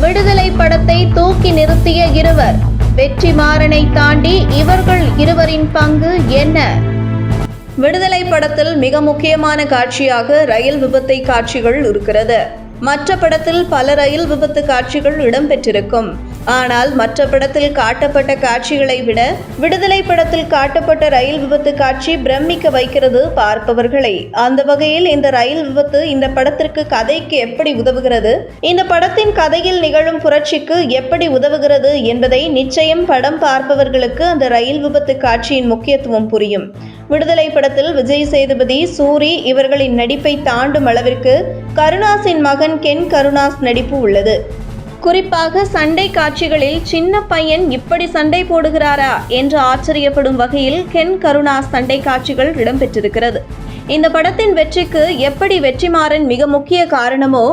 விடுதலை படத்தை தூக்கி நிறுத்திய இருவர். வெற்றிமாறனை தாண்டி இவர்கள் இருவரின் பங்கு என்ன? விடுதலை படத்தில் மிக முக்கியமான காட்சியாக ரயில் விபத்தை காட்சிகள் இருக்கிறது. மற்ற படத்தில் பல ரயில் விபத்து காட்சிகள் இடம்பெற்றிருக்கும். ஆனால் மற்ற படத்தில் காட்டப்பட்ட காட்சிகளை விட விடுதலை படத்தில் காட்டப்பட்ட ரயில் விபத்து காட்சி பிரமிக்க வைக்கிறது பார்ப்பவர்களை. அந்த வகையில் இந்த ரயில் விபத்து இந்த படத்திற்கு கதைக்கு எப்படி உதவுகிறது? இந்த படத்தின் கதையில் நிகழும் புரட்சிக்கு எப்படி உதவுகிறது என்பதை நிச்சயம் படம் பார்ப்பவர்களுக்கு அந்த ரயில் விபத்து காட்சியின் முக்கியத்துவம் புரியும். விடுதலை படத்தில் விஜய் சேதுபதி சூரி இவர்களின் நடிப்பை தாண்டும் அளவிற்கு கருணாஸின் மகன் கென் கருணாஸ் நடிப்பு உள்ளது. குறிப்பாக சண்டை காட்சிகளில் சின்ன பையன் இப்படி சண்டை போடுகிறாரா என்று ஆச்சரியப்படும் வகையில் கென் கருணா சண்டை காட்சிகள் இடம்பெற்றிருக்கிறது. இந்த படத்தின் வெற்றிக்கு எப்படி வெற்றிமாறன் மிக முக்கிய காரணமோ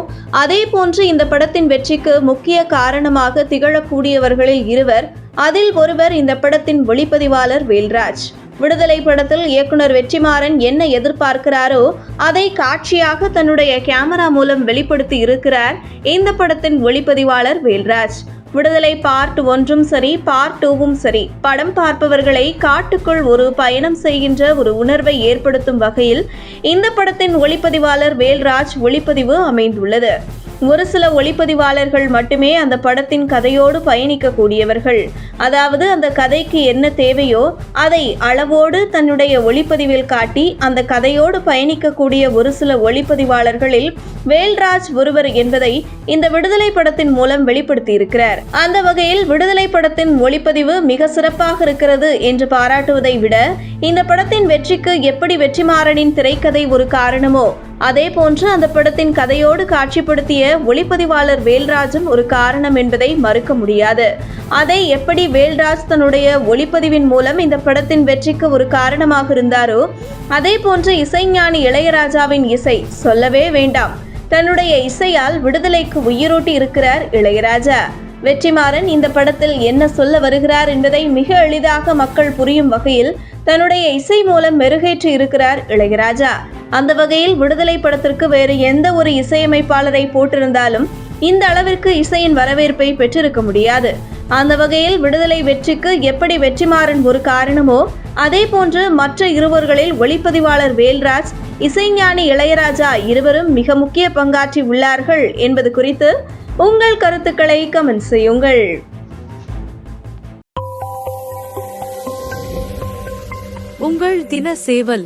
அதே போன்று இந்த படத்தின் வெற்றிக்கு முக்கிய காரணமாக திகழக்கூடியவர்களில் இருவர் அதில் ஒருவர் இந்த படத்தின் ஒளிப்பதிவாளர் வேல்ராஜ். விடுதலை படத்தில் இயக்குனர் வெற்றிமாறன் என்ன எதிர்பார்க்கிறாரோ அதை காட்சியாக தன்னுடைய கேமரா மூலம் வெளிப்படுத்தி இருக்கிறார் இந்த படத்தின் ஒளிப்பதிவாளர் வேல்ராஜ். விடுதலை பார்ட் ஒன்றும் சரி பார்ட் டூவும் சரி படம் பார்ப்பவர்களை காட்டுக்குள் ஒரு பயணம் செய்கின்ற ஒரு உணர்வை ஏற்படுத்தும் வகையில் இந்த படத்தின் ஒளிப்பதிவாளர் வேல்ராஜ் ஒளிப்பதிவு அமைந்துள்ளது. ஒரு சில ஒளிப்பதிவாளர்கள் மட்டுமே அந்த படத்தின் கதையோடு பயணிக்கக்கூடியவர்கள். அதாவது அந்த கதைக்கு என்ன தேவையோ அதை அளவோடு தன்னுடைய ஒளிப்பதிவில் காட்டி அந்த கதையோடு பயணிக்கக்கூடிய ஒரு சில ஒளிப்பதிவாளர்களில் வேல்ராஜ் ஒருவர் என்பதை இந்த விடுதலை படத்தின் மூலம் வெளிப்படுத்தியிருக்கிறார். அந்த வகையில் விடுதலை படத்தின் ஒளிப்பதிவு மிக சிறப்பாக இருக்கிறது என்று பாராட்டுவதை விட இந்த படத்தின் வெற்றிக்கு எப்படி வெற்றிமாறனின் திரைக்கதை ஒரு காரணமோ அதே போன்று அந்த படத்தின் கதையோடு காட்சிப்படுத்திய ஒளிப்பதிவாளர் வேல்ராஜும் ஒரு காரணம் என்பதை மறுக்க முடியாது. அதை எப்படி வேல்ராஜ் தன்னுடைய ஒளிப்பதிவின் மூலம் இந்த படத்தின் வெற்றிக்கு ஒரு காரணமாக இருந்தாரோ அதே போன்று இசைஞானி இளையராஜாவின் இசை சொல்லவே வேண்டாம். தன்னுடைய இசையால் விடுதலைக்கு உயிரூட்டி இருக்கிறார் இளையராஜா. வெற்றிமாறன் இந்த படத்தில் என்ன சொல்ல வருகிறார் என்பதை மிக எளிதாக மக்கள் புரியும் வகையில் தன்னுடைய இசை மூலம் மெருகேற்றி இருக்கிறார் இளையராஜா. அந்த வகையில் விடுதலை படத்திற்கு வேறு எந்த ஒரு இசையமைப்பாளரை போட்டிருந்தாலும் இந்த அளவிற்கு இசையின் வரவேற்பை பெற்றிருக்க முடியாது. அந்த வகையில் விடுதலை வெற்றிக்கு எப்படி வெற்றிமாறன் ஒரு காரணமோ அதே போன்று மற்ற இருவர்களில் ஒளிப்பதிவாளர் வேல்ராஜ் இசைஞானி இளையராஜா இருவரும் மிக முக்கிய பங்காற்றி உள்ளார்கள் என்பது குறித்து உங்கள் கருத்துக்களை கமெண்ட் செய்யுங்கள். உங்கள் தின சேவல்